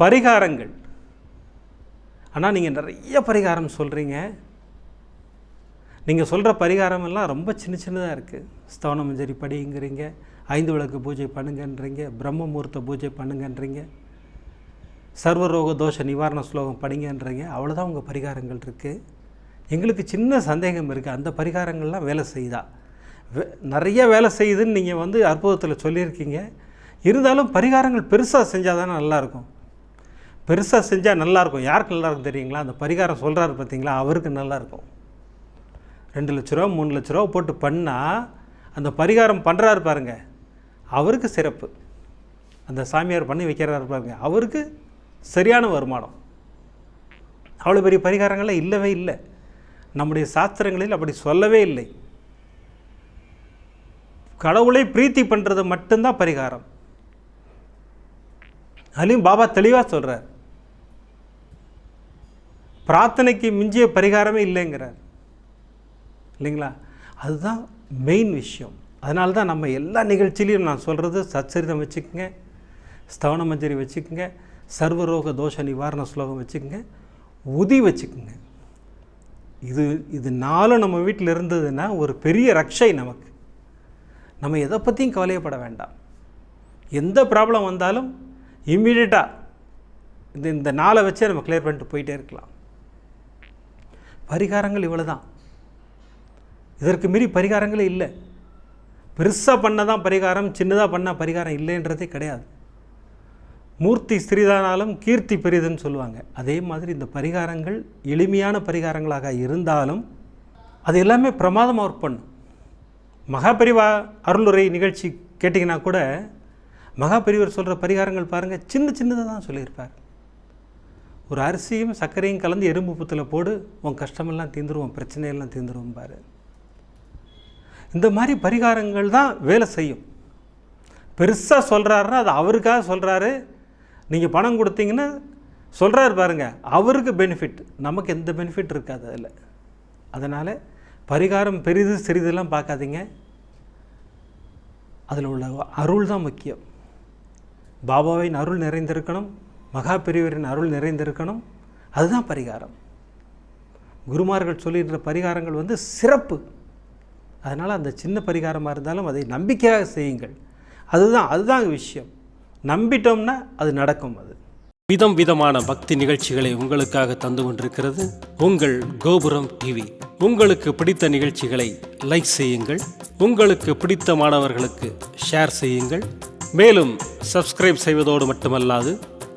பரிகாரங்கள். ஆனால் நீங்கள் நிறைய பரிகாரம் சொல்கிறீங்க நீங்கள் சொல்கிற பரிகாரம் எல்லாம் ரொம்ப சின்ன சின்னதாக இருக்குது ஸ்தவன மஞ்சரி படிங்கிறீங்க ஐந்து விளக்கு பூஜை பண்ணுங்கன்றீங்க பிரம்ம முகூர்த்த பூஜை பண்ணுங்கன்றீங்க சர்வரோக தோஷ நிவாரண ஸ்லோகம் படிங்கன்றீங்க அவ்வளோதான் உங்கள் பரிகாரங்கள் இருக்குது எங்களுக்கு சின்ன சந்தேகம் இருக்குது அந்த பரிகாரங்கள்லாம் வேலை செய்யுதா? வே- நிறைய வேலை செய்யுதுன்னு நீங்கள் வந்து அற்புதத்தில் சொல்லியிருக்கீங்க. இருந்தாலும் பரிகாரங்கள் பெருசாக செஞ்சால் தானே நல்லாயிருக்கும் பெருசாக செஞ்சால் நல்லாயிருக்கும். யாருக்கு நல்லாயிருக்கும் தெரியுங்களா? அந்த பரிகாரம் சொல்கிறாரு பார்த்தீங்களா அவருக்கு நல்லாயிருக்கும். ரெண்டு லட்ச ரூபா மூணு லட்ச ரூபா போட்டு பண்ணால் அந்த பரிகாரம் பண்ணுறாரு பாருங்க. அவருக்கு சிறப்பு. அந்த சாமியார் பண்ணி வைக்கிறாரு பாருங்க. அவருக்கு சரியான வருமானம். அவ்வளோ பெரிய பரிகாரங்கள்லாம் இல்லவே இல்லை. நம்முடைய சாஸ்திரங்களில் அப்படி சொல்லவே இல்லை. கடவுளை பிரீத்தி பண்ணுறது மட்டும்தான் பரிகாரம். அதுலேயும் பாபா தெளிவாக சொல்கிறார் பிரார்த்தனைக்கு மிஞ்சிய பரிகாரமே இல்லைங்கிறார். இல்லைங்களா? அதுதான் மெயின் விஷயம். அதனால தான் நம்ம எல்லா நிகழ்ச்சியிலையும் நான் சொல்கிறது சச்சரிதம் வச்சுக்கோங்க ஸ்தவன மஞ்சரி வச்சுக்கோங்க சர்வரோக தோஷ நிவாரண ஸ்லோகம் வச்சுக்கோங்க உதி வச்சுக்கோங்க. இது இது நாளும் நம்ம வீட்டில் இருந்ததுன்னா ஒரு பெரிய ரக்ஷை நமக்கு. நம்ம எதை பற்றியும் கவலையப்பட வேண்டாம். எந்த ப்ராப்ளம் வந்தாலும் இம்மீடியட்டாக இந்த இந்த நாளை வச்சே நம்ம கிளியர் பண்ணிட்டு போயிட்டே இருக்கலாம். பரிகாரங்கள் இவ்வளோ தான் இதற்கு மீறி பரிகாரங்களே இல்லை. பெருசாக பண்ண தான் பரிகாரம் சின்னதாக பண்ண பரிகாரம் இல்லைன்றதே கிடையாது. மூர்த்தி சிறிதானாலும் கீர்த்தி பெரிதுன்னு சொல்லுவாங்க. அதே மாதிரி இந்த பரிகாரங்கள் எளிமையான பரிகாரங்களாக இருந்தாலும் அது எல்லாமே பிரமாதமாக ஒர்க் பண்ணும். மகாபெரிவா அருளுரை நிகழ்ச்சி கேட்டிங்கன்னா கூட மகாபெரிவர் சொல்கிற பரிகாரங்கள் பாருங்கள் சின்ன சின்னதாக தான் சொல்லியிருப்பார். ஒரு அரிசியும் சர்க்கரையும் கலந்து எறும்பு புத்தில் போடு உன் கஷ்டமெல்லாம் தீர்ந்துருவோம் பிரச்சனையெல்லாம் தீர்ந்துருவோம் பாரு. இந்த மாதிரி பரிகாரங்கள் தான் வேலை செய்யும். பெருசாக சொல்கிறாருன்னா அது அவருக்காக சொல்கிறாரு நீங்கள் பணம் கொடுத்தீங்கன்னா சொல்கிறாரு பாருங்கள் அவருக்கு பெனிஃபிட் நமக்கு எந்த பெனிஃபிட் இருக்காது அதில். அதனால் பரிகாரம் பெரிது சிறிதெல்லாம் பார்க்காதீங்க. அதில் உள்ள அருள் தான் முக்கியம். பாபாவின் அருள் நிறைந்திருக்கணும். மகா பெரியவரின் அருள் நிறைந்திருக்கணும். அதுதான் பரிகாரம். குருமார்கள் சொல்லியிருந்த பரிகாரங்கள் வந்து சிறப்பு. அதனால் அந்த சின்ன பரிகாரமாக இருந்தாலும் அதை நம்பிக்கையாக செய்யுங்கள். அதுதான் அதுதான் விஷயம். நம்பிட்டோம்னா அது நடக்கும் அது. விதம் விதமான பக்தி நிகழ்ச்சிகளை உங்களுக்காக தந்து கொண்டிருக்கிறது உங்கள் கோபுரம் டிவி. உங்களுக்கு பிடித்த நிகழ்ச்சிகளை லைக் செய்யுங்கள். உங்களுக்கு பிடித்த மாணவர்களுக்கு ஷேர் செய்யுங்கள். மேலும் சப்ஸ்கிரைப் செய்வதோடு மட்டுமல்லாது